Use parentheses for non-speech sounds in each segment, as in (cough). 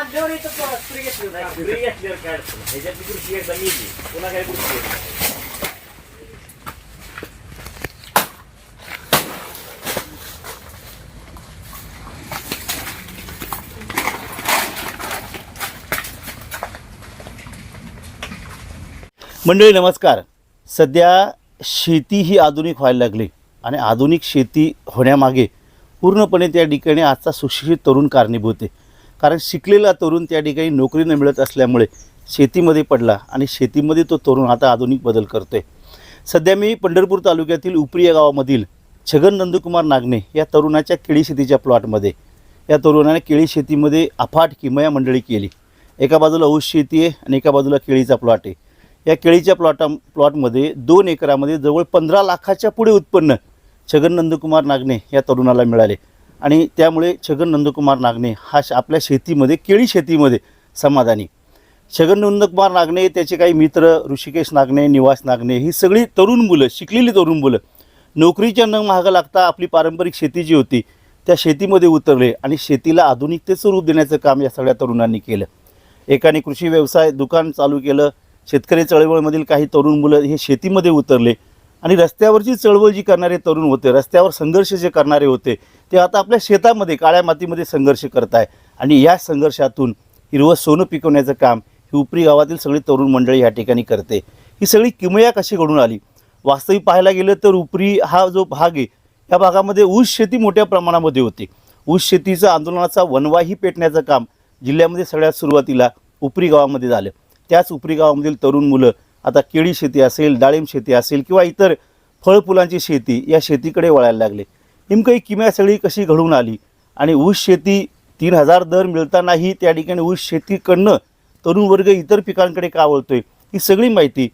इथं घेतली होती. फ्री घेतल्यावर काय अडचण नाही. ह्याच्यातली कृषी एकदा पुन्हा कृषी येत नाही. मंडळी नमस्कार सध्या शेती ही आधुनिक व्हायला लागली आणि आधुनिक शेती होण्यामागे पूर्णपणे त्या ठिकाणी आजचा सुशिक्षित तरुण कारणीभूत आहे कारण शिकलेला तरुण त्या ठिकाणी नोकरी न मिळत असल्यामुळे शेतीमध्ये पडला आणि शेतीमध्ये तो तरुण आता आधुनिक बदल करतो आहे सध्या मी पंढरपूर तालुक्यातील उपरी या गावामधील छगन नंदकुमार नागणे या तरुणाच्या केळी शेतीच्या प्लॉटमध्ये या तरुणाने केळी शेतीमध्ये अफाट किमया मंडळी केली. एका बाजूला ऊस शेती आहे आणि एका बाजूला केळीचा प्लॉट आहे. या केळीच्या प्लॉटा प्लॉटमध्ये दोन एकरामध्ये जवळ पंधरा लाखाच्या पुढे उत्पन्न छगन नंदकुमार नागणे या तरुणाला मिळाले. आणि त्यामुळे छगन नंदकुमार नागणे हा श- आपल्या शेतीमध्ये केळी शेतीमध्ये समाधानी. छगन नंदकुमार नागणे त्याचे काही मित्र ऋषिकेश नागणे निवास नागणे ही सगळी तरुण मुलं शिकलेली तरुण मुलं नोकरीच्या न मागं लागता आपली पारंपरिक शेती जी होती त्या शेतीमध्ये उतरले आणि शेतीला आधुनिकतेचं रूप देण्याचं काम या सगळ्या तरुणांनी केलं. एकाने कृषी व्यवसाय दुकान चालू केलं शेतकरी चळवळमधील काही तरुण मुलं हे शेतीमध्ये उतरले आणि रस्त्यावरची चळवळ जी करणारे तरुण होते रस्त्यावर संघर्ष जे करणारे होते ते आता आपल्या शेतामध्ये काळ्या मातीमध्ये संघर्ष करत आहे आणि या संघर्षातून हिरवं सोनं पिकवण्याचं काम ही उपरी गावातील सगळी तरुण मंडळी या ठिकाणी करते. ही सगळी किमया कशी घडून आली? वास्तविक पाहायला गेलं तर उपरी हा जो भाग आहे या भागामध्ये ऊस शेती मोठ्या प्रमाणामध्ये होती. ऊस शेतीचा आंदोलनाचा वनवाही पेटण्याचं काम जिल्ह्यामध्ये सगळ्यात सुरुवातीला उपरी गावामध्ये झालं. त्याच उपरी गावामधील तरुण मुलं आता केळी शेती असेल डाळिंब शेती असेल किंवा इतर फळफुलांची शेती या शेतीकडे वळायला लागले. नेमकं ही किमया सगळी कशी घडून आली? आणि ऊस शेती तीन हजार दर मिळतानाही त्या ठिकाणी ऊस शेतीकडनं तरुण वर्ग इतर पिकांकडे का वळतोय? ही सगळी माहिती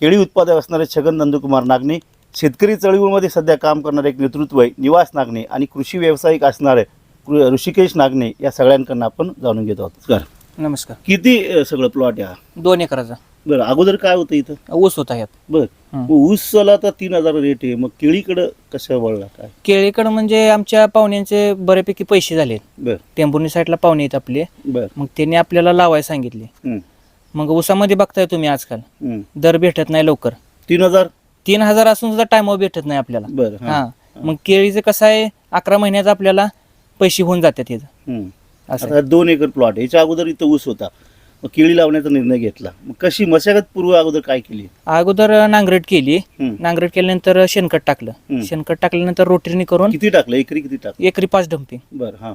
केळी उत्पादक असणारे छगन नंदकुमार नागणे शेतकरी चळवळीमध्ये सध्या काम करणारे एक नेतृत्व आहे निवास नागणे आणि कृषी व्यावसायिक असणारे ऋषिकेश नागणे या सगळ्यांकडनं आपण जाणून घेत आहोत. सर नमस्कार. किती अ, सगळं प्लॉट आहे हा दोन एकराचा. बरं अगोदर काय होतं इथं? ऊस होता ह्यात बरं. मग ऊसला तर तीन हजार रेट आहे मग केळीकडं कसं वळला काय? केळीकडं म्हणजे आमच्या पाहुण्यांचे बऱ्यापैकी पैसे झाले बरं. टेंभुर्णी साईडला पाहुणे आहेत आपले. बरं. मग त्यांनी आपल्याला लावायला सांगितले. मग ऊसामध्ये बघताय तुम्ही आजकाल. दर भेटत नाही लवकर. तीन हजार? तीन हजार असून सुद्धा टायमावर भेटत नाही आपल्याला. बरं हां. मग केळीचं कसं आहे अकरा महिन्याचं आपल्याला पैसे होऊन जातात हं. असं दोन एकर प्लॉट याच्या अगोदर इथं ऊस होता. मग केळी लावण्याचा निर्णय घेतला. मग कशी मशागत पूर्व अगोदर काय केली? अगोदर नांगरट केली. नांगरट केल्यानंतर शेणखत टाकलं. शेणखत टाकल्यानंतर रोटरीने करून किती टाकलं? एकरी किती टाकलं? एकरी पाच डम्पिंग बरं हां.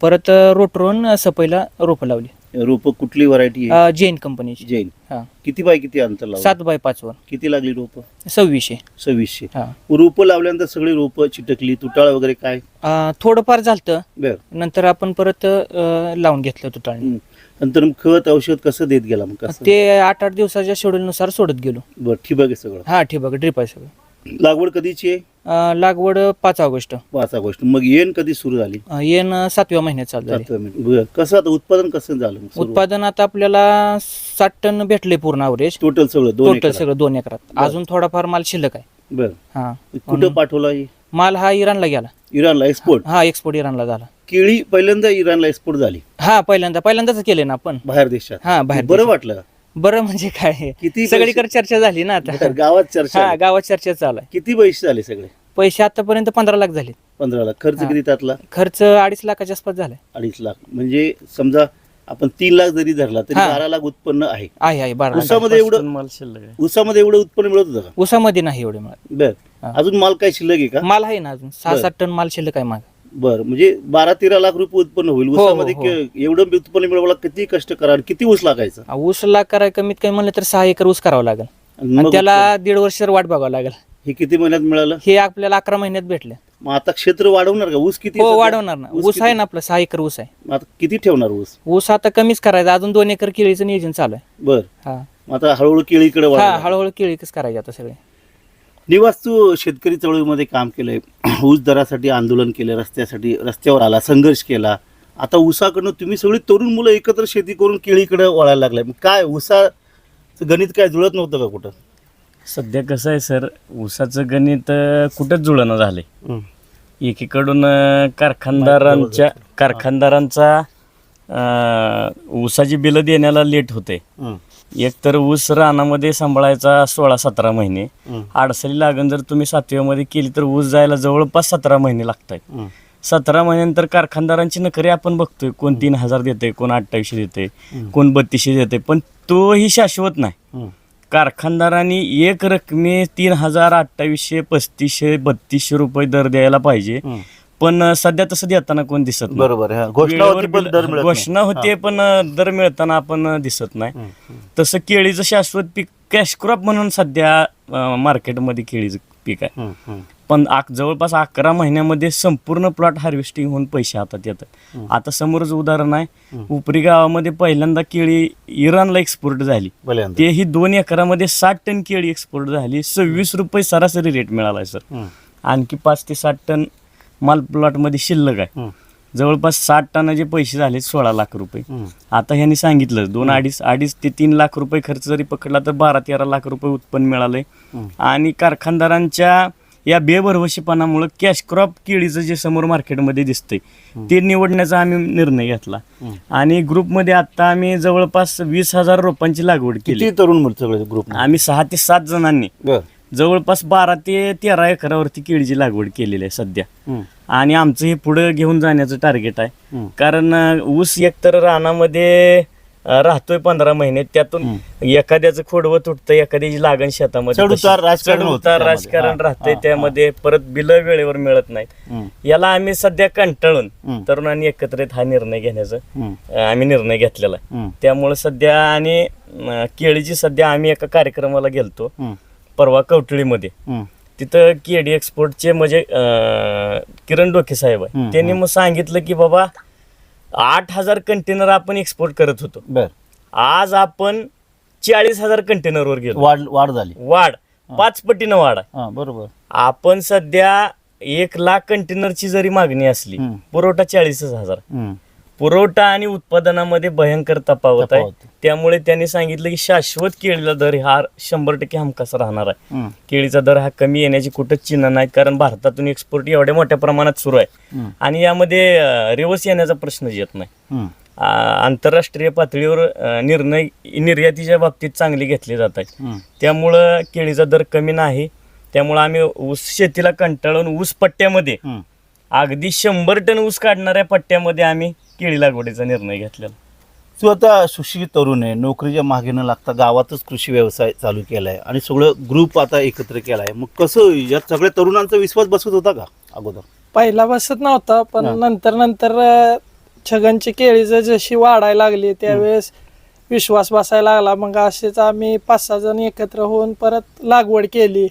परत रोटरून सपईला रोपं लावली. रोपं कुठली व्हरायटी जैन कंपनीची. जैन. हा. किती बाय किती अंतर लावलं? सात बाय पाच वर. किती लागली रोपं? सव्वीसशे. सव्वीसशे. हा. रोपं लावल्यानंतर सगळी रोपं चिटकली तुटाळ वगैरे काय? थोडंफार झालतं. नंतर आपण परत लावून घेतलं तुटाळणी. हं. नंतर मग खत औषध कसं देत गेला मग? कसं? ते आठ आठ दिवसाच्या शेड्यूल नुसार सोडत गेलो. बरं ठिबक आहे सगळं? हा ठिबक ड्रिप आहे सगळं. लागवड कधीची आहे? अं, लागवड पाच ऑगस्ट. पाच ऑगस्ट. मग येण कधी सुरू झाली? अं, येण सातव्या महिन्यात चालू झाली. सातव्या महिन्यात. बरं कसं आता उत्पादन कसं झालं मग? उत्पादन आता आपल्याला साठ टन भेटले पूर्ण अवरेज टोटल सगळं दोन टोटल एकरात. सगळं दोन एकरात. अजून थोडाफार माल शिल्लक आहे. बरं. हा. कुठं पाठवला हे? माल हा इराणला गेला. इराणला एक्सपोर्ट हा एक्सपोर्ट इराणला झाला. केळी पहिल्यांदा इराणला एक्सपोर्ट झाली. हा पहिल्यांदा पहिल्यांदाच केले ना आपण. बाहेर देशात. हा बाहेर बरं देशात. वाटलं? बरं म्हणजे काय? किती सगळीकडे चर्चा झाली ना आता. बरं, गावात चर्चा. हा. गावात चर्चा चालू आहे. किती पैसे झाले सगळे? पैसे आतापर्यंत पंधरा लाख झाले पंधरा लाख. खर्च हा. किती त्यातला? खर्च अडीच लाखाच्या आसपास झालाय. अडीच लाख. म्हणजे समजा आपण तीन लाख जरी धरला तरी हा. बारा लाख उत्पन्न आहे. आहे आहे बारा लाख. ऊसामध्ये एवढं ऊसामध्ये एवढं उत्पन्न मिळत होतं का? ऊसामध्ये नाही एवढे माल. बर. हा. अजून माल काय शिल्लक आहे का? माल आहे ना अजून. सहा बरं. सात टन माल शिल्लक आहे माग. बर. म्हणजे बारा तेरा लाख रुपये उत्पन्न होईल. हो, हो, ऊसामध्ये हो. के- एवढं उत्पन्न मिळवायला किती कष्ट करा आणि किती ऊस लागायचा? ऊस लाख कराय कमीत कमी म्हणलं तर सहा एकर ऊस करावा लागेल. आणि मग त्याला दीड वर्ष वाट बघावं लागेल. हे किती महिन्यात मिळालं? हे आपल्याला अकरा महिन्यात भेटले. मग आता क्षेत्र वाढवणार का? ऊस किती हो सध्या? वाढवणार ना. ऊस? आहे ना आपलं सहा एकर ऊस आहे. मग आता किती ठेवणार ऊस? ऊस आता कमीच करायचा. अजून दोन एकर केळीचं नियोजन चालू आहे. बर. हा. मग आता हळूहळू केळीकडे हा वळा हळूहळू केळीच करायचे आता सगळे. निवास तू शेतकरी चळवळीमध्ये काम केलंय. (clears throat) ऊस दरासाठी आंदोलन केलं रस्त्यासाठी रस्त्यावर आला संघर्ष केला. आता ऊसाकडनं तुम्ही सगळी तरुण मुलं एकत्र शेती करून केळीकडे वळायला लागलाय. मग काय ऊसाचं गणित काय जुळत नव्हतं का कुठं? सध्या कसं आहे सर ऊसाचं गणित कुठंच जुळणं झालंय. एकीकडून कारखानदारांच्या कारखानदारांचा ऊसाची बिलं देण्याला लेट होते. हं, एक तर ऊस रानामध्ये सांभाळायचा सोळा सतरा महिने. अडसरी लागण जर तुम्ही सातव्यामध्ये केली तर ऊस जायला जवळपास सतरा महिने लागत आहेत सतरा महिन्यानंतर कारखानदारांची नखरे आपण बघतोय. कोण तीन हजार देते कोण अठ्ठावीसशे देते कोण बत्तीसशे देते पण तोही शाश्वत नाही. कारखानदारांनी एक रकमे तीन हजार अठ्ठावीसशे पस्तीसशे बत्तीसशे रुपये दर द्यायला पाहिजे. पण सध्या तसं देताना कोण दिसत नाही. बरोबर. हा. घोषणा होती पण दर मिळत नाही. घोषणा होते पण दर मिळताना आपण दिसत नाही. तसं केळीचं शाश्वत पीक कॅश क्रॉप म्हणून सध्या मार्केटमध्ये केळीचं पीक आहे. पण जवळपास अकरा महिन्यामध्ये संपूर्ण प्लॉट हार्वेस्टिंग होऊन पैसे हातात येतात. आता समोरच उदाहरण आहे. उपरी गावामध्ये पहिल्यांदा केळी इराणला एक्सपोर्ट झाली. ते ही दोन एकरामध्ये साठ टन केळी एक्सपोर्ट झाली. सव्वीस रुपये सरासरी रेट मिळाला आहे सर आणखी पाच ते साठ टन माल प्लॉटमध्ये शिल्लक आहे. जवळपास साठ टनाचे पैसे झाले सोळा लाख रुपये. आता ह्यांनी सांगितलं दोन अडीच अडीच ते तीन लाख रुपये खर्च जरी पकडला तर बारा तेरा लाख रुपये उत्पन्न मिळालंय. आणि कारखानदारांच्या या बेभरवशीपणामुळं कॅश क्रॉप केळीचं जे समोर मार्केटमध्ये दिसतंय ते निवडण्याचा आम्ही निर्णय घेतला. आणि ग्रुपमध्ये आता आम्ही जवळपास वीस हजार रोपांची लागवड केली. तरुण ग्रुप आम्ही सहा ते सात जणांनी. जवळपास बारा ते तेरा एकरावरती केळीची लागवड केलेली आहे सध्या. आणि आमचं हे पुढं घेऊन जाण्याचं टार्गेट आहे. कारण अं, ऊस एकतर रानामध्ये अं, राहतोय पंधरा महिने त्यातून एखाद्याचं खोडवं तुटतं एखाद्याची लागण शेतामध्ये चढ-उतार तशी- राजकारण होतं चढ-उतार त्यामध्ये. राजकारण हा, राहतंय हा, त्यामध्ये परत बिलं वेळेवर मिळत नाहीत. याला आम्ही सध्या कंटाळून. तरुणांनी एकत्रित हा निर्णय घेण्याचा अं, आम्ही निर्णय घेतलेला आहे. त्यामुळे सध्या आणि अं, केळीची सध्या आम्ही एका कार्यक्रमाला गेलतो. परवा कवटळीमध्ये. तिथं केडी एक्सपोर्टचे म्हणजे किरण डोके साहेब आहे. त्यांनी मग सांगितलं की बाबा आठ हजार कंटेनर आपण एक्सपोर्ट करत होतो. बर. आज आपण चाळीस हजार कंटेनरवर गेलो. वाढ वाढ झाली. वाढ. पाच पटीनं वाढ बरोबर. आपण सध्या एक लाख कंटेनरची जरी मागणी असली. पुरवठा चाळीसच हजार. पुरवठा आणि उत्पादनामध्ये भयंकर तफावत आहे. त्यामुळे त्यांनी सांगितलं की शाश्वत केळीला दर हा शंभर टक्के हमखास राहणार आहे. केळीचा दर हा कमी येण्याची कुठंच चिन्ह नाही कारण भारतातून एक्सपोर्ट एवढ्या मोठ्या प्रमाणात सुरू आहे. आणि यामध्ये रिवर्स येण्याचा प्रश्नच येत नाही. आंतरराष्ट्रीय पातळीवर निर्णय निर्यातीच्या बाबतीत चांगले घेतले जात आहेत. त्यामुळं केळीचा दर कमी नाही. त्यामुळं आम्ही ऊस शेतीला कंटाळून ऊस पट्ट्यामध्ये. अगदी शंभर टन ऊस काढणाऱ्या पट्ट्यामध्ये आम्ही केळी लागवडीचा निर्णय घेतलेला. तू आता सुशिक्षित तरुण आहे नोकरीच्या मागे न लागता गावातच कृषी व्यवसाय चालू केलाय आणि सगळं ग्रुप आता एकत्र केलाय. मग कसं या सगळ्या तरुणांचा विश्वास बसत होता का अगोदर? पहिला बसत नव्हता पण. नंतर नंतर छगनची केळी ज- जशी वाढायला लागली त्यावेळेस विश्वास बसायला लागला. मग असेच आम्ही पाच सहा जण एकत्र होऊन परत लागवड केली.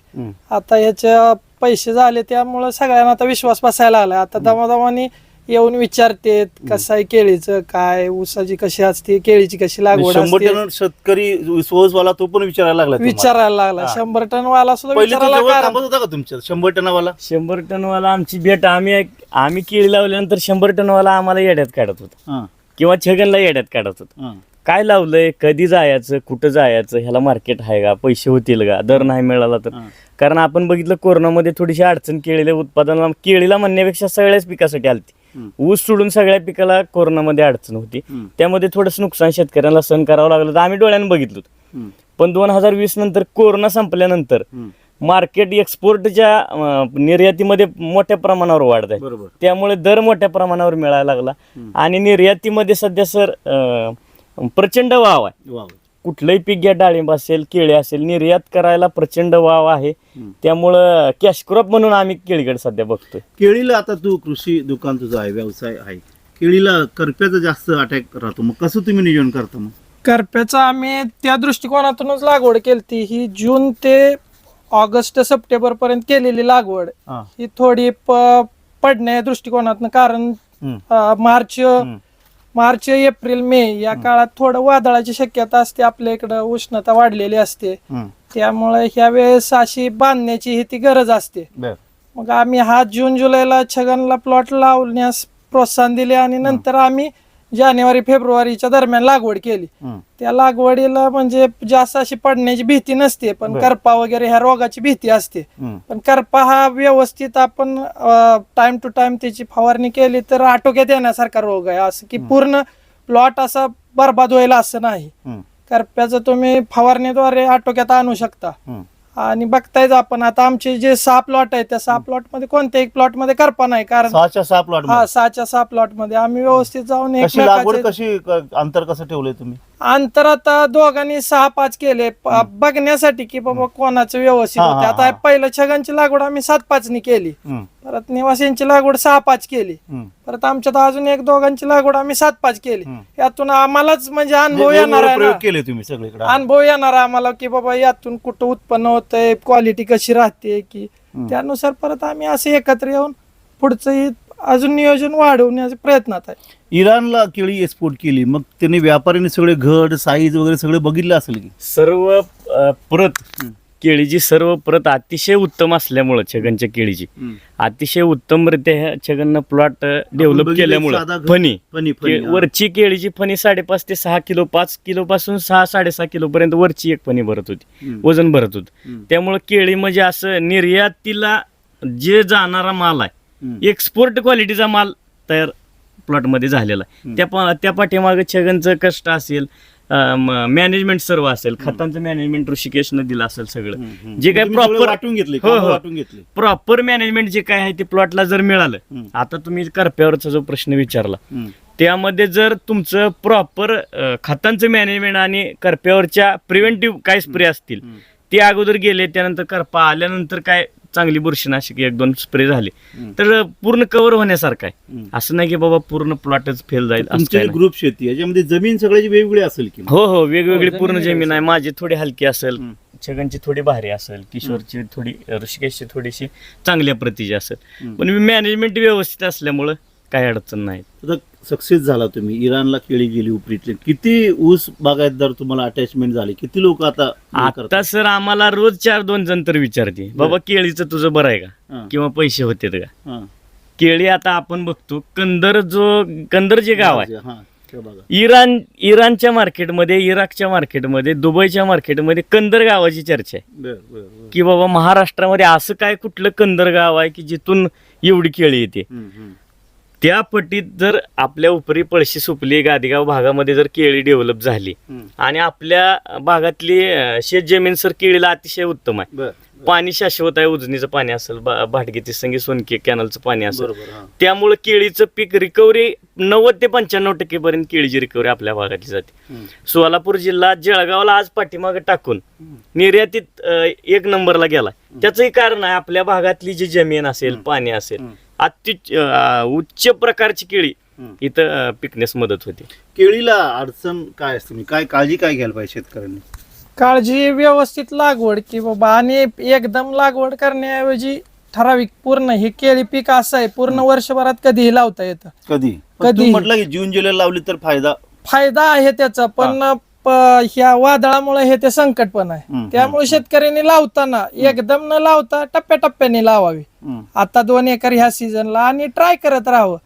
आता ह्याच्या पैसे झाले त्यामुळं सगळ्यांना आता विश्वास बसायला लागला आता दमादमाने येऊन विचारते कसं आहे केळीचं काय ऊसाची कशी असते केळीची कशी लागवड शंभर असते? टन शेतकरी विश्वासवाला तो पण विचारायला लागला तुम्हाला. विचारायला लागला. हा. शंभर टन वाला सुद्धा पहिले तो विचारायला जवळ कारण थांबत होता का तुमच्या? शंभर टनावाला? शंभर टनवाला आमची भेट आम्ही आम्ही केळी लावल्यानंतर शंभर टनवाला आम्हाला येड्यात काढत होता. हं, किंवा छगनला येड्यात काढत होता. हं, काय लावलंय? कधी जायचं? कुठं जायचं? ह्याला मार्केट आहे का? पैसे होतील का? दर नाही मिळाला तर. कारण आपण बघितलं कोरोनामध्ये थोडीशी अडचण केळीला उत्पादनाला. केळीला म्हणण्यापेक्षा सगळ्याच पिकासाठी आलती. ऊस सोडून सगळ्या पिकाला कोरोनामध्ये अडचण होती. त्यामध्ये थोडंसं नुकसान शेतकऱ्यांना सहन करावं लागलं तर आम्ही डोळ्यानं बघितलं पण दोन हजार वीस नंतर कोरोना संपल्यानंतर. मार्केट एक्सपोर्टच्या निर्यातीमध्ये मोठ्या प्रमाणावर वाढत आहे त्यामुळे दर मोठ्या प्रमाणावर मिळायला लागला. आणि निर्यातीमध्ये सध्या सर प्रचंड वाव आहे. कुठलंही पीक घ्या डाळिंब असेल केळी असेल निर्यात करायला प्रचंड वाव आहे. त्यामुळं कॅश क्रॉप म्हणून आम्ही केळीकडे सध्या बघतोय. केळीला आता तू कृषी दुकान तुझं आहे व्यवसाय आहे केळीला करप्याचा जास्त अटॅक राहतो. मग कसं तुम्ही नियोजन करता मग? करप्याचं आम्ही त्या दृष्टिकोनातूनच लागवड केली ही जून ते ऑगस्ट सप्टेंबर पर्यंत केलेली लागवड. हा. ही थोडी प- पडण्या दृष्टिकोनातून कारण अं, मार्च मार्च एप्रिल मे या काळात थोडं वादळाची शक्यता असते आपल्या इकडं उष्णता वाढलेली असते. त्यामुळे ह्या वेळेस अशी बांधण्याची ही ती गरज असते. मग आम्ही हा जून जुलैला छगनला प्लॉट लावण्यास प्रोत्साहन दिले आणि नंतर आम्ही जानेवारी फेब्रुवारीच्या दरम्यान लागवड केली. त्या लागवडीला म्हणजे जास्त अशी पडण्याची भीती नसते पण. करपा वगैरे ह्या रोगाची भीती असते. पण करपा हा व्यवस्थित आपण टाइम टू टाइम त्याची फवारणी केली तर आटोक्यात येण्यासारखा रोग आहे. असं की पूर्ण प्लॉट असा बर्बाद होईल असं नाही. करप्याचं तुम्ही फवारणीद्वारे आटोक्यात आणू शकता. आणि बघतायच आपण आता आमचे जे सहा प्लॉट आहेत त्या सहा प्लॉटमध्ये कोणत्याही प्लॉटमध्ये करपा नाही कारण सहाच्या सहा प्लॉट हा सहाच्या सहा प्लॉटमध्ये. आम्ही व्यवस्थित जाऊन कशी लागवड एकमेकाचे कशी क- अंतर कसं ठेवलंय तुम्ही? अंतर आता दोघांनी सहा पाच केले. प- बघण्यासाठी की बाबा कोणाचं व्यवस्थित हा, होते. हा, आता हा. पहिलं छगनची लागवड आम्ही सात पाच नी केली. हम्म, परत निवासींची लागवड सहा पाच केली. हम्म. परत आमच्यात अजून एक दोघांची लागवड आम्ही सात पाच केली. हम्म. यातून आम्हालाच म्हणजे अनुभव वेगवेगळे येणार आहे प्रयोग ना. केले तुम्ही सगळीकडे. अनुभव येणार आहे आम्हाला की बाबा यातून कुठं उत्पन्न होतंय क्वालिटी कशी राहते की. त्यानुसार परत आम्ही असे एकत्र येऊन पुढचं अजून नियोजन वाढवण्याच्या प्रयत्नात आहे. इराणला केळी एक्सपोर्ट केली. मग त्यांनी व्यापाऱ्यांनी सगळे घड साईज वगैरे सगळे बघितलं असेल की? सर्व अ, प्रत केळीची सर्व प्रत अतिशय उत्तम असल्यामुळं छगनच्या केळीची. अतिशय उत्तमरित्या ह्या छगननं प्लॉट डेव्हलप बघितलं केल्यामुळं. साधा घ- फणी. फणी, फणी, के- हा. वरची केळीची फणी साडेपाच ते सहा किलो पाच किलो पासून सहा साडेसहा किलो पर्यंत वरची एक फणी भरत होती. हम्म. वजन भरत होत. हम्म. त्यामुळं केळी म्हणजे असं निर्यातीला जे जाणारा माल आहे हम्म. एक्सपोर्ट क्वालिटीचा माल तयार प्लॉटमध्ये झालेला आहे त्या पा त्या पाठीमागे छगनचं कष्ट असेल मॅनेजमेंट सर्व असेल खतांचं मॅनेजमेंट ऋषिकेशनं दिलं असेल सगळं. जे काय तुम्ही सगळे प्रॉपर वाटून घेतले हो, हो. वाटून घेतले प्रॉपर मॅनेजमेंट जे काय आहे ते प्लॉटला जर मिळालं. आता तुम्ही करप्यावरचा जो प्रश्न विचारला. त्यामध्ये जर तुमचं प्रॉपर खतांचं मॅनेजमेंट आणि करप्यावरच्या प्रिव्हेंटिव्ह काय स्प्रे असतील. ते अगोदर गेले त्यानंतर करपा आल्यानंतर काय चांगली बुरशीनाशक एक दोन स्प्रे झाले. तर पूर्ण कव्हर होण्यासारखं आहे. असं नाही की बाबा पूर्ण प्लॉटच फेल जाईल. ग्रुप शेती याच्यामध्ये जमीन सगळ्याची वेगवेगळी असेल की हो हो वेगवेगळी हो, पूर्ण जमीन आहे माझी थोडी हलकी असेल. छगनची थोडी भारी असेल किशोरची थोडी ऋषिकेशची थोडीशी चांगल्या प्रतीची असेल. पण मॅनेजमेंट व्यवस्थित असल्यामुळं काही अडचण नाही सक्सेस झाला तुम्ही. इराणला केळी गेली उपरीतली. किती ऊस बागायतदार तुम्हाला अटॅचमेंट झाले? किती लोक आता? आता सर आम्हाला रोज चार दोन जण तर विचारते. बाबा केळीचं तुझं बरं आहे का? किंवा पैसे होते का. केळी आता आपण बघतो कंदर जो कंदर जे गाव आहे. हा. इराण इराणच्या मार्केटमध्ये इराकच्या मार्केटमध्ये दुबईच्या मार्केटमध्ये कंदर गावाची चर्चा आहे. की बाबा महाराष्ट्रामध्ये असं काय कुठलं कंदर गाव आहे की जिथून एवढी केळी येते. त्या पट्टीत जर आपल्या उपरी पळशी सुपली गादीगाव भागामध्ये जर केळी डेव्हलप झाली. आणि आपल्या भागातली शेत जमीन सर केळीला अतिशय उत्तम आहे पाणी शाश्वत आहे उजनीचं पाणी असेल भाटगीची संगी सोनके कॅनलचं पाणी असेल. त्यामुळे केळीचं पीक रिकव्हरी नव्वद ते पंच्याण्णव टक्के पर्यंत केळीची रिकव्हरी आपल्या भागातली जाते. सोलापूर जिल्हा जळगावला आज पाठीमागे टाकून निर्यातीत एक नंबरला गेला त्याचंही कारण आहे आपल्या भागातली जी जमीन असेल पाणी असेल. अति उच्च प्रकारची केळी. इथं पिकण्यास मदत होते. केळीला अडचण काय असते? म्हणजे काय काळजी काय घ्यायला पाहिजे शेतकऱ्यांनी? काळजी व्यवस्थित लागवड की बाबा आणि एकदम लागवड करण्याऐवजी ठराविक पूर्ण हे केळी पीक असं आहे पूर्ण वर्षभरात कधीही लावता येतं. कधी? कधी? म्हटलं की जून जुलै लावली तर फायदा फायदा आहे त्याचा पण ह्या वादळामुळे हे ते संकट पण आहे. त्यामुळे शेतकऱ्यांनी लावताना एकदम न लावता टप्प्याटप्प्याने लावावी. आता दोन एकर ह्या सीझनला आणि ट्राय करत राहावं.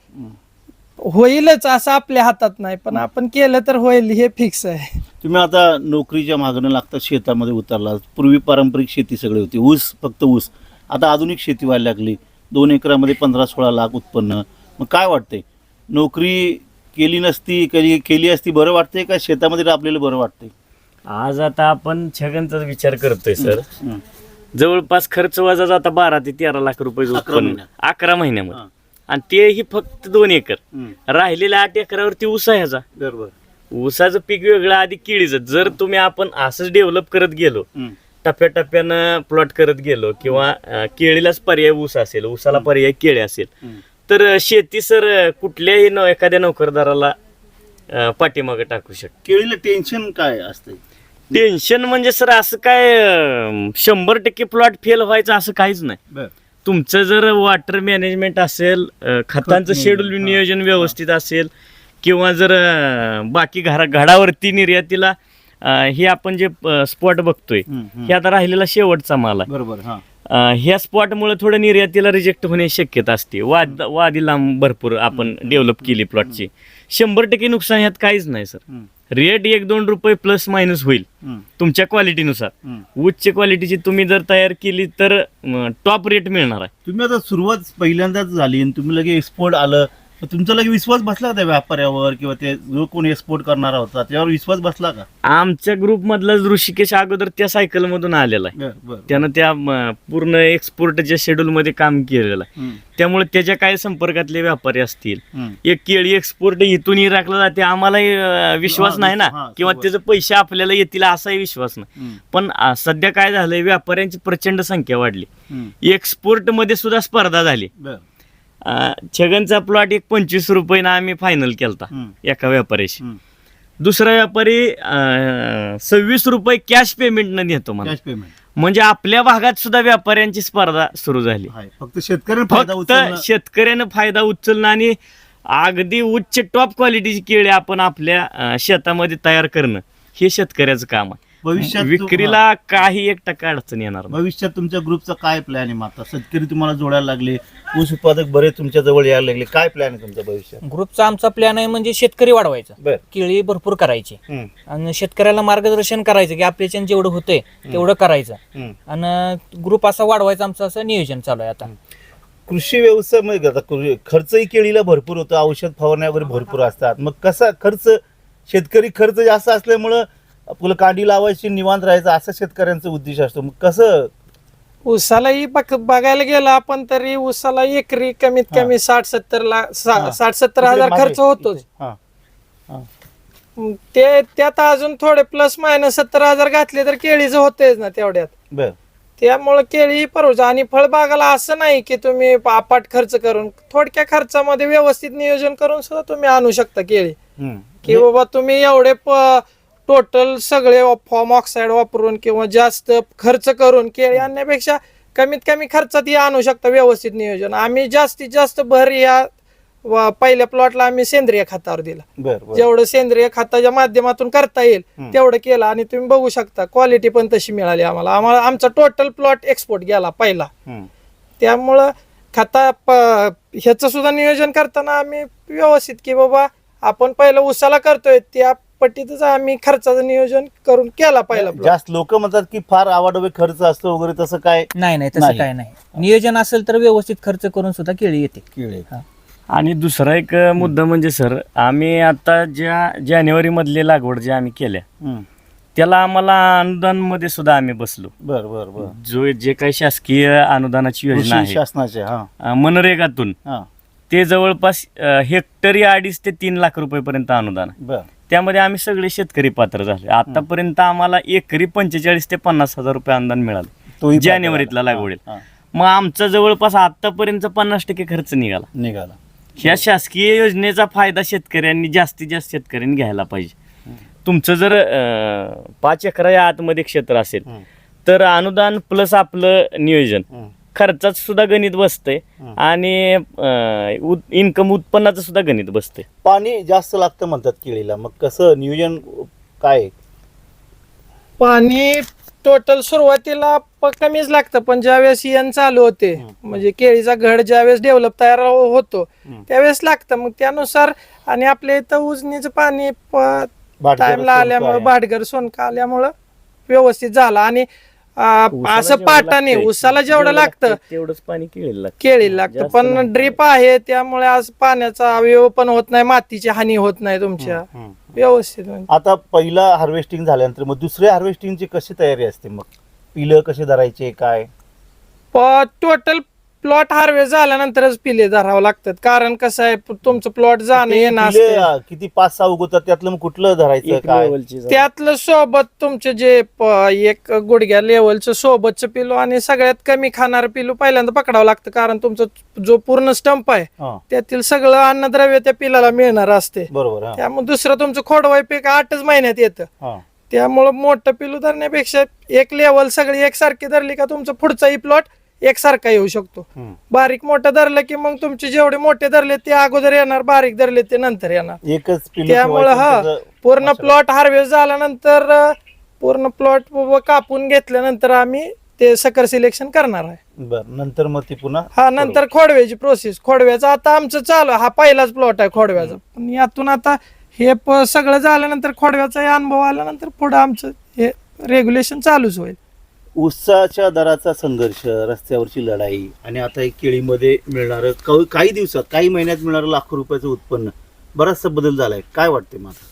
होईलच असं आपल्या हातात नाही पण आपण केलं तर होईल हे फिक्स आहे. तुम्ही आता नोकरीच्या मागणं लागता शेतामध्ये उतरला. पूर्वी पारंपरिक शेती सगळी होती. ऊस फक्त ऊस. आता आधुनिक शेती व्हायला लागली. दोन एकरामध्ये पंधरा सोळा लाख उत्पन्न. मग काय वाटतंय? नोकरी केली नसती कधी केली असती बरं वाटतंय का? शेतामध्ये राबलेलं बरं वाटतंय? आज आता आपण छगनचाच विचार करतोय सर. जवळपास खर्च वजा जाता बारा ते तेरा लाख रुपये अकरा उत्पन्न महिन्यात. अकरा महिन्यामध्ये हा. आणि तेही फक्त दोन एकर हम्म. राहिलेल्या आठ एकरावरती ऊस आहे ह्याचा बरोबर ऊसाचं पीक वेगळं आधी केळीचं जर तुम्ही आपण असंच डेव्हलप करत गेलो हम्म. टप्प्याटप्प्यानं प्लॉट करत गेलो किंवा अं, केळीलाच पर्याय ऊस असेल ऊसाला पर्याय केळी असेल हम्म. तर अं, शेती सर अं, कुठल्याही न एखाद्या नोकरदाराला अं, पाठीमागे टाकू शकते केळीला टेन्शन काय असतंय टेन्शन म्हणजे सर असं काय अं, शंभर टक्के प्लॉट फेल व्हायचं असं काहीच नाही. बर. तुमचं जर वॉटर मॅनेजमेंट असेल अं, खतांचं नियोजन, शेड्यूल हा. नियोजन व्यवस्थित असेल किंवा जर अं, बाकी घरा घडावरती निर्यातीला अं, हे आपण जे स्पॉट बघतोय हम्म, हम्म. हे आता राहिलेला शेवटचा माल आहे. बरोबर हा. अं, ह्या स्पॉटमुळे थोडं निर्यातीला रिजेक्ट होण्याची शक्यता असते. वाद वादी लांब भरपूर आपण डेव्हलप केली प्लॉटची शंभर टक्के नुकसान ह्यात काहीच नाही सर. हम्म. रेट एक दोन रुपये प्लस मायनस होईल. तुमच्या क्वालिटीनुसार. उच्च क्वालिटीची तुम्ही जर तयार केली तर टॉप रेट मिळणार आहे तुम्ही आता सुरुवात पहिल्यांदाच झाली आणि तुम्ही लगे एक्सपोर्ट आलं तुमचा लगे विश्वास बसला त्या व्यापाऱ्यावर किंवा ते जो कोणी एक्सपोर्ट करणारा होता त्यावर विश्वास बसला का? आमच्या ग्रुप मधला ऋषिकेश अगोदर त्या सायकल मधून आलेला आहे. त्यानं त्या म, पूर्ण एक्सपोर्टच्या शेड्यूल मध्ये काम केलेलं आहे. त्यामुळे त्याच्या काय संपर्कातले व्यापारी असतील. एक केळी एक्सपोर्ट इथून इराकला जाते आम्हालाही अं, विश्वास हा, नाही ना? किंवा. त्याचे पैसे आपल्याला येतील असाही विश्वास नाही. पण अं, सध्या काय झालंय व्यापाऱ्यांची प्रचंड संख्या वाढली. एक्सपोर्टमध्ये सुद्धा स्पर्धा झाली. बर. अं, छगनचा प्लॉट एक पंचवीस रुपयानं आम्ही फायनल केलता हम्म, एका व्यापाऱ्याशी. हम्म. दुसरा व्यापारी अं, सव्वीस रुपये कॅश पेमेंटनं देतो मला कॅश पेमेंट म्हणजे आपल्या भागात सुद्धा व्यापाऱ्यांची स्पर्धा सुरू झाली. आहे फक्त शेतकऱ्यांना फायदा फक्त उचलणं. शेतकऱ्यानं फायदा उचलणं आणि अगदी उच्च टॉप क्वालिटीची केळी आपण आपल्या अं, शेतामध्ये तयार करणं हे शेतकऱ्याचं काम आहे. भविष्यात विक्रीला काही एक टक्का अडचण येणार नाही. भविष्यात तुमच्या ग्रुपचा काय प्लॅन आहे मग आता शेतकरी तुम्हाला जोडायला लागले ऊस उत्पादक बरे तुमच्या जवळ यायला लागले. काय प्लॅन आहे तुमचा भविष्यात? ग्रुपचा आमचा प्लॅन आहे म्हणजे शेतकरी वाढवायचा. बर. केळी भरपूर करायची. हम्म, आणि शेतकऱ्याला मार्गदर्शन करायचं की आपल्याच्यानं जेवढं होतंय तेवढं करायचं. हम्म. आणि ग्रुप असा वाढवायचा आमचं असं नियोजन चालू आहे आता. कृषी व्यवसायमध्ये आता कृ- खर्चही केळीला भरपूर होतो औषध फवारण्या वगैरे भरपूर असतात. मग कसा खर्च? शेतकरी खर्च जास्त असल्यामुळं आपलं कांडी लावायची निवांत राहायचं असं शेतकऱ्यांचा उद्देश असतो मग कसं उसालाही बघ बघायला गेलं आपण तरी उसाला एकरी कमीत हा. कमी साठ सत्तर लाख हा. साठ सत्तर हजार मागे, खर्च होतोच. हा. हा. ते त्यात अजून थोडे प्लस मायनस सत्तर हजार घातले तर केळीचं होतेच ना तेवढ्यात बर त्यामुळे केळी ही परवडते आणि फळबागाला असं नाही की तुम्ही अपाट खर्च करून थोडक्या खर्चामध्ये व्यवस्थित नियोजन करून सुद्धा तुम्ही आणू शकता केळी हम्म. की बाबा तुम्ही एवढे टोटल सगळे फॉर्म ऑक्साईड वापरून किंवा जास्त खर्च करून केळी आणण्यापेक्षा कमीत कमी खर्चात ही आणू शकता व्यवस्थित नियोजन. आम्ही जास्तीत जास्त भर या पहिल्या प्लॉटला आम्ही सेंद्रिय खतावर दिला. जेवढं सेंद्रिय खताच्या माध्यमातून करता येईल. तेवढं केलं आणि तुम्ही बघू शकता क्वालिटी पण तशी मिळाली आम्हाला. आम्हाला आमचा टोटल प्लॉट एक्सपोर्ट गेला पहिला. त्यामुळं खता ह्याचं सुद्धा नियोजन करताना आम्ही व्यवस्थित की बाबा आपण पहिलं उसाला करतोय त्या पट्टीतच आम्ही खर्चाचं नियोजन करून केला पहिला plot. जास्त लोक म्हणतात की फार आवाडवे खर्च असतो वगैरे तसं काय नाही नाही तसं नाही. काय नाही. नियोजन असेल तर व्यवस्थित खर्च करून सुद्धा केळी येते. केळे आणि दुसरा एक मुद्दा म्हणजे सर आम्ही आता ज्या जानेवारी मधले लागवड ज्या आम्ही केल्या. त्याला आम्हाला अनुदानमध्ये सुद्धा आम्ही बसलो. बर बर बर. जो जे काही शासकीय अनुदानाची योजना कृषी आहे शासनाचे हा. अं, मनरेगातून हा. ते जवळपास अं, हेक्टरी अडीच ते तीन लाख रुपयेपर्यंत अनुदान आहे. बर. त्यामध्ये आम्ही सगळे शेतकरी पात्र झाले. आतापर्यंत आम्हाला एकरी पंचेचाळीस ते पन्नास हजार रुपये अनुदान मिळालं. जानेवारीतला. लागवडील. हा. मग आमचा जवळपास आतापर्यंत पन्नास टक्के खर्च निघाला. निघाला. ह्या शासकीय योजनेचा फायदा शेतकऱ्यांनी जास्तीत जास्त शेतकऱ्यांनी घ्यायला पाहिजे. तुमचं जर पाच एकरा आतमध्ये क्षेत्र असेल. तर अनुदान प्लस आपलं नियोजन. खर्चाचं सुद्धा गणित बसतंय. आणि इन्कम उत्पन्नाचं सुद्धा गणित बसतंय पाणी जास्त लागतं म्हणतात केळीला मग कसं नियोजन काय आहे? पाणी टोटल सुरुवातीला प- कमीच लागतं पण ज्यावेळेस येण चालू होते म्हणजे केळीचा घड ज्यावेळेस डेव्हलप तयार हो- होतो. त्यावेळेस लागतं मग त्यानुसार आणि आपल्या इथं उजनीचं पाणी भाटघर, टाइमला आल्यामुळं आहे. भाटघर सोनका आल्यामुळं व्यवस्थित झाला आणि आ, असं जेवढं पाटाने उसाला जेवढं लागतं तेवढंच पाणी केळीला लागतं केळीला लागतं जास्त नाही. पण ड्रीप आहे त्यामुळे आज पाण्याचा अवयव पण होत नाही मातीची हानी होत नाही तुमच्या हम्म. व्यवस्थित म्हणजे. आता पहिला हार्वेस्टिंग झाल्यानंतर मग दुसऱ्या हार्वेस्टिंगची कशी तयारी असते मग पिलं कसे धरायचे काय टोटल प्लॉट हार्वेस्ट झाल्यानंतरच पिले धरावं लागतात. कारण कसं आहे तुमचं प्लॉट जाणं येणं असतं किती पाच सहा उगवतात त्यातलं मग कुठलं धरायचं एक काय? लेवलची झाली. त्यातलं सोबत तुमचे जे प- एक गुडघ्या लेवलचं सोबतचं पिलू आणि सगळ्यात कमी खाणारं पिलू पहिल्यांदा पकडावं लागतं. कारण तुमचा जो पूर्ण स्टंप आहे हा, त्यातील सगळं अन्नद्रव्य त्या पिलाला मिळणार असते. बरोबर हा. त्यामुळे दुसरं तुमचं खोडवाय पीक आठच महिन्यात येतं. हा. त्यामुळं मोठं पिलू धरण्यापेक्षा एक लेवल सगळी एकसारखी धरली का तुमचा पुढचाही प्लॉट एकसारखा येऊ शकतो. बारीक मोठं धरलं की मग तुमचे जेवढे मोठे धरले ते अगोदर येणार बारीक धरले ते नंतर येणार. एकच त्यामुळं हा पूर्ण प्लॉट हार्वेस्ट झाल्यानंतर पूर्ण प्लॉट कापून घेतल्यानंतर आम्ही ते सकर सिलेक्शन करणार आहे. बर नंतर मग ती पुन्हा हा नंतर खोडव्याची प्रोसेस खोडव्याचा आता आमचं चालू आहे. हा पहिलाच प्लॉट आहे खोडव्याचा. पण यातून आता हे सगळं झाल्यानंतर खोडव्याचा अनुभव आल्यानंतर पुढं आमचं हे रेग्युलेशन चालूच होईल. ऊसाच्या दराचा संघर्ष रस्त्यावरची लढाई आणि आता एक केळीमध्ये मिळणारं क- काही दिवसात काही महिन्यात मिळणारं लाखो रुपयाचं उत्पन्न बराचसा बदल झालाय. काय वाटते मला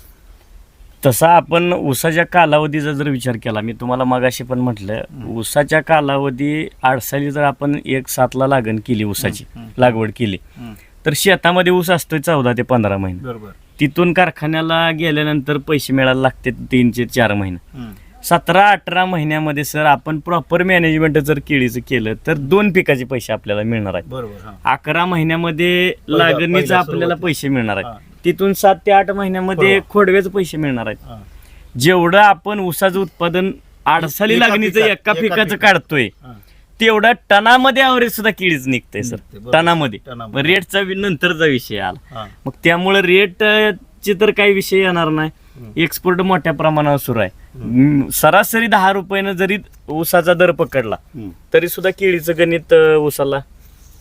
तसा आपण ऊसाच्या कालावधीचा जर विचार केला मी तुम्हाला मगाशी पण म्हटलं ऊसाच्या कालावधी आडसाली जर आपण एक सातला लागण केली ऊसाची लागवड केली तर शेतामध्ये ऊस असतोय चौदा ते पंधरा महिने. बरोबर. तिथून कारखान्याला गेल्यानंतर पैसे मिळायला लागते तीन ते चार महिने. सतरा अठरा महिन्यामध्ये सर आपण प्रॉपर मॅनेजमेंट जर केळीचं केलं तर दोन पिकाचे पैसे आपल्याला मिळणार आहेत बरोबर हा अकरा महिन्यामध्ये लागणीचं पहिल्या आपल्याला सुरुवातीला. पैसे मिळणार हा. आहेत तिथून सात ते आठ महिन्यामध्ये बरोबर. खोडव्याचे पैसे मिळणार आहेत हा. जेवढं आपण ऊसाचं उत्पादन आडसाली एका लागणीचं पिकात- एका एका पिकाचं पिकात. काढतोय हा. तेवढा टनामध्ये ॲव्हरेज सुद्धा केळीच निघतंय निघते, सर बरोबर. टनामध्ये टनामध्ये. रेटचा नंतरचा विषय आला हा. मग त्यामुळे रेट चे तर काही विषय येणार नाही एक्सपोर्ट मोठ्या प्रमाणावर सुरू आहे म, सरासरी दहा रुपयानं जरी ऊसाचा दर पकडला हम्म. तरी सुद्धा केळीचं गणित अ, ऊसाला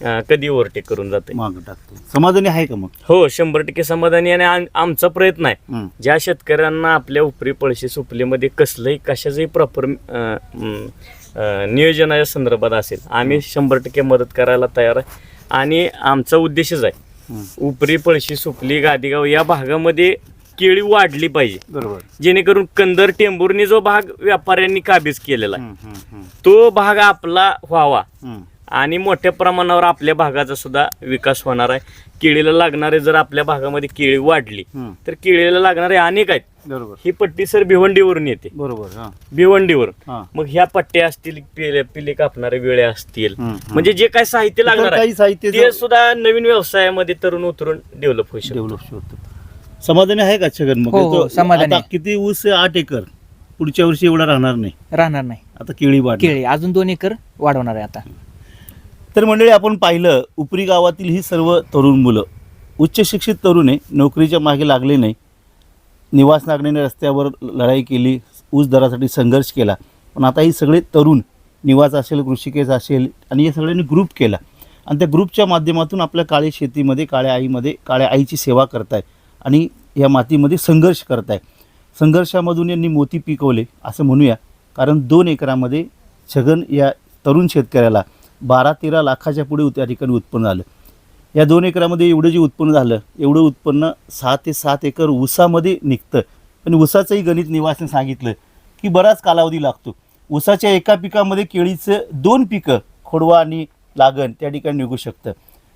अ, कधी ओव्हरटेक करून जाते. मागं टाकतो. समाधानी आहे का मग? हो शंभर टक्के समाधानी आणि आम- आमचा प्रयत्न आहे. हम्म. ज्या शेतकऱ्यांना आपल्या उपरी पळशी सुपलीमध्ये कसलंही कशाचंही प्रॉपर नियोजनाच्या संदर्भात असेल आम्ही शंभर टक्के मदत करायला तयार आहे. आणि आमचा उद्देशच आहे हम्म. उपरी पळशी सुपली गादीगाव या भागामध्ये केळी वाढली पाहिजे. बरोबर. जेणेकरून कंदर टेंभुर्णी जो भाग व्यापाऱ्यांनी काबीज केलेला आहे हम्म, हम्म, हम्म, तो भाग आपला व्हावा. हम्म. आणि मोठ्या प्रमाणावर आपल्या भागाचा सुद्धा विकास होणार आहे. केळीला लागणारे जर आपल्या भागामध्ये केळी वाढली हम्म. तर केळीला लागणारे अनेक आहेत. बरोबर. ही पट्टी सर भिवंडीवरून येते. बरोबर हा. भिवंडीवरून. हा. मग ह्या पट्ट्या असतील पिले पिले कापणारे वेळे असतील. हम्म, हम्म. म्हणजे जे काय साहित्य इतर लागणार आहे काही साहित्य ते सुद्धा नवीन व्यवसायामध्ये तरुण उतरून डेव्हलप होऊ शकतो. डेव्हलप होतं समाधानी आहे का छगन मग? हो, हो, तो- समाधानी आता आहे. किती ऊस आहे? आठ एकर? पुढच्या वर्षी एवढा राहणार नाही. राहणार नाही. आता केळी वाढ केळी अजून दोन एकर वाढवणार आहे आता. तर मंडळी आपण पाहिलं उपरी गावातील ही सर्व तरुण मुलं उच्च शिक्षित तरुण आहे नोकरीच्या मागे लागले नाही निवास नागणीने रस्त्यावर लढाई केली ऊस दरासाठी संघर्ष केला. पण आता ही सगळे तरुण निवास असेल कृषिकेस असेल आणि या सगळ्यांनी ग्रुप केला. आणि त्या ग्रुपच्या माध्यमातून आपल्या काळी शेतीमध्ये काळ्या आईमध्ये काळ्या आईची सेवा करताय आणि या मातीमध्ये संघर्ष करत आहे संघर्षामधून यांनी मोती पिकवले असं म्हणूया. कारण दोन एकरामध्ये छगन या तरुण शेतकऱ्याला बारा तेरा लाखाच्या पुढे त्या ठिकाणी उत्पन्न झालं. या दोन एकरामध्ये एवढं जे उत्पन्न झालं एवढं उत्पन्न सहा ते सात एकर ऊसामध्ये निघतं. पण ऊसाचंही गणित निवासने सांगितलं की बराच कालावधी लागतो. ऊसाच्या एका पिकामध्ये केळीचं दोन पिकं खोडवा आणि लागण त्या ठिकाणी निघू शकतं.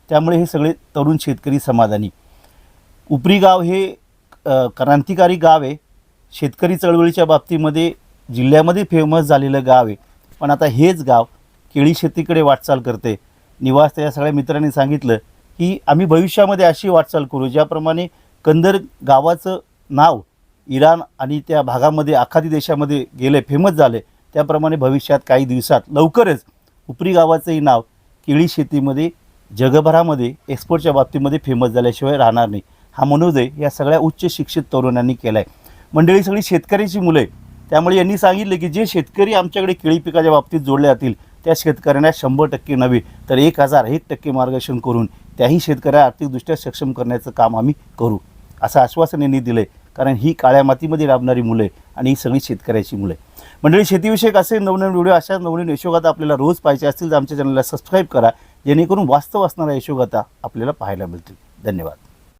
त्यामुळे हे सगळे तरुण शेतकरी समाधानी. उपरी गाव हे क्रांतिकारी गाव आहे. शेतकरी चळवळीच्या बाबतीमध्ये जिल्ह्यामध्ये फेमस झालेलं गाव आहे. पण आता हेच गाव केळी शेतीकडे वाटचाल करते निवास त्या सगळ्या मित्रांनी सांगितलं की आम्ही भविष्यामध्ये अशी वाटचाल करू ज्याप्रमाणे कंदर गावाचं नाव इराण आणि त्या भागामध्ये आखाती देशामध्ये गेले फेमस झाले त्याप्रमाणे भविष्यात काही दिवसात लवकरच उपरी गावाचंही नाव केळी शेतीमध्ये जगभरामध्ये एक्सपोर्टच्या बाबतीमध्ये फेमस झाल्याशिवाय राहणार नाही. हा मनोदय या सगळ्या उच्च शिक्षित तरुणांनी केला आहे मंडळी सगळी शेतकऱ्याची मुलं आहे त्यामुळे यांनी सांगितलं की जे शेतकरी आमच्याकडे केळी पिकाच्या बाबतीत जोडले जातील त्या शेतकऱ्यांना शंभर टक्के नव्हे तर एक हजार एक टक्के मार्गदर्शन करून त्याही शेतकऱ्या आर्थिकदृष्ट्या सक्षम करण्याचं काम आम्ही करू असं आश्वासन यांनी दिलं आहे कारण ही काळ्या मातीमध्ये राबणारी मुलं आहे आणि ही सगळी शेतकऱ्याची मुलं आहे मंडळी शेतीविषयक असे नवनवीन व्हिडिओ अशा नवनवीन यशोगाथा आपल्याला रोज पाहिजे असतील तर आमच्या चॅनलला सबस्क्राईब करा जेणेकरून वास्तव असणाऱ्या यशोगाथा आपल्याला पाहायला मिळतील. धन्यवाद.